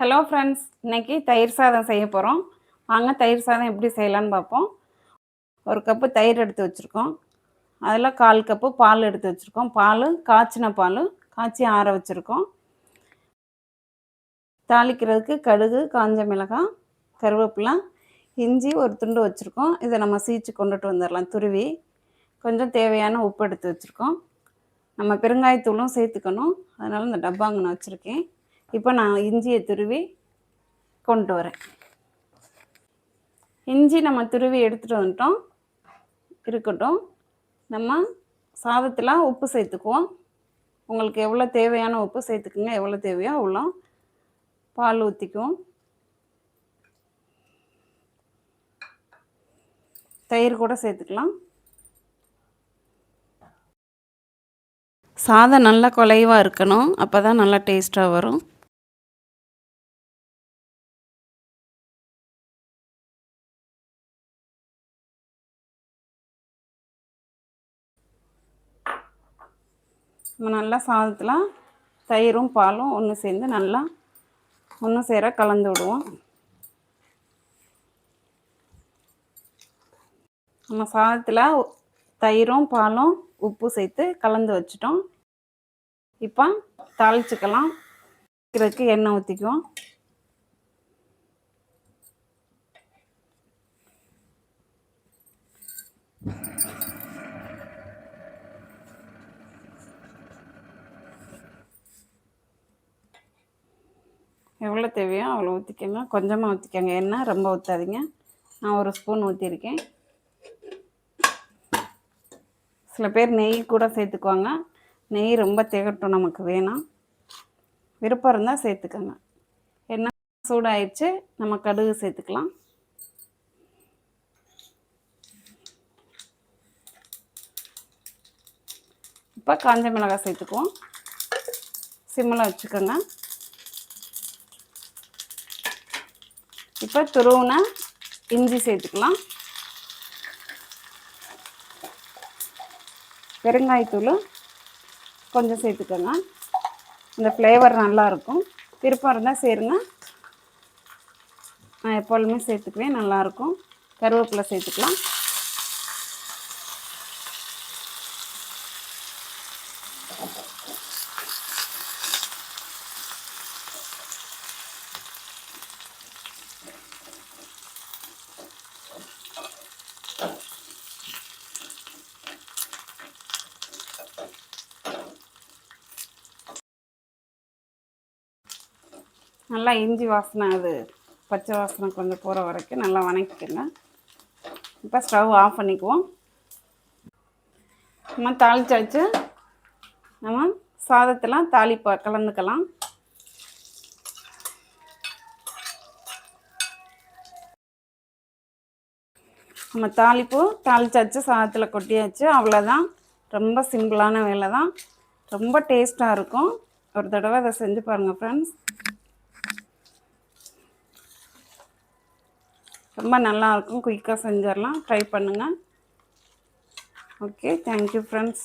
Hello friends இன்னைக்கு தயிர் சாதம் செய்ய போகிறோம் வாங்க தயிர் சாதம் எப்படி செய்யலான்னு பார்ப்போம். ஒரு கப்பு தயிர் எடுத்து வச்சுருக்கோம். அதில் கால் கப்பு பால் எடுத்து வச்சுருக்கோம். பால் காய்ச்சின பால் காய்ச்சி ஆற வச்சுருக்கோம். தாளிக்கிறதுக்கு கடுகு காஞ்ச மிளகாய் கருவேப்பிலை இஞ்சி ஒரு துண்டு வச்சுருக்கோம். இதை நம்ம சீச்சு கொண்டுட்டு வந்துடலாம். துருவி. கொஞ்சம் தேவையான உப்பு எடுத்து வச்சுருக்கோம். நம்ம பெருங்காயத்தூளும் சேர்த்துக்கணும். அதனால் இந்த டப்பாங்க நான் வச்சுருக்கேன். இப்போ நான் இஞ்சியை துருவி கொண்டு வரேன். இஞ்சி நம்ம துருவி எடுத்துகிட்டு வந்துட்டோம். இருக்கட்டும். நம்ம சாதத்தில் உப்பு சேர்த்துக்குவோம். உங்களுக்கு எவ்வளோ தேவையான உப்பு சேர்த்துக்குங்க எவ்வளோ தேவையோ அவ்வளோ பால் ஊற்றிக்குவோம் தயிர் கூட சேர்த்துக்கலாம். சாதம் நல்லா குலைவாக இருக்கணும். அப்போ தான் நல்லா டேஸ்ட்டாக வரும். நம்ம நல்லா சாதத்தில் தயிரும் பாலும் ஒன்று சேர்ந்து நல்லா ஒன்று சேர கலந்து விடுவோம். நம்ம சாதத்தில் தயிரும் பாலும் உப்பு சேர்த்து கலந்து வச்சிட்டோம். இப்போ தாளிச்சுக்கலாம். வைக்கிறதுக்கு எண்ணெய் ஊற்றிக்குவோம் எவ்வளோ தேவையோ அவ்வளோ ஊற்றிக்கோங்க. கொஞ்சமாக ஊற்றிக்கோங்க. எண்ணெய் ரொம்ப ஊற்றாதீங்க நான் ஒரு ஸ்பூன் ஊற்றிருக்கேன் சில பேர் நெய் கூட சேர்த்துக்குவாங்க. நெய் ரொம்ப திகட்டும் நமக்கு வேணாம். விருப்பம் இருந்தால் சேர்த்துக்கோங்க. எண்ணெய் சூடாயிடுச்சு நம்ம கடுகு சேர்த்துக்கலாம். இப்போ காஞ்ச மிளகாய் சேர்த்துக்குவோம். சிம்மில் வச்சுக்கோங்க. இப்போ துருவுன இஞ்சி சேர்த்துக்கலாம். பெருங்காயத்தூள் கொஞ்சம் சேர்த்துக்கோங்க. இந்த ஃப்ளேவர் நல்லாயிருக்கும் விருப்பம் இருந்தால் சேருங்க. நான் எப்பொழுதுமே சேர்த்துக்குவேன் நல்லாயிருக்கும் கருவேப்பிலை சேர்த்துக்கலாம். நல்லா இஞ்சி வாசனை அது பச்சை வாசனை கொஞ்சம் போகிற வரைக்கும் நல்லா வணக்கிக்கங்க. இப்போ ஸ்டவ் ஆஃப் பண்ணிக்குவோம். நம்ம தாளிச்சு வச்சு நம்ம சாதத்தெல்லாம் தாளிப்பா கலந்துக்கலாம். நம்ம தாளிப்பு தாளிச்சாச்சு சாதத்தில் கொட்டியாச்சு. அவ்வளோதான் ரொம்ப சிம்பிளான வேலை தான் ரொம்ப டேஸ்ட்டாக இருக்கும். ஒரு தடவை அதை செஞ்சு பாருங்கள் ஃப்ரெண்ட்ஸ் ரொம்ப நல்லாயிருக்கும் குயிக்காக செஞ்சிடலாம். ட்ரை பண்ணுங்கள் ஓகே தேங்க்யூ ஃப்ரெண்ட்ஸ்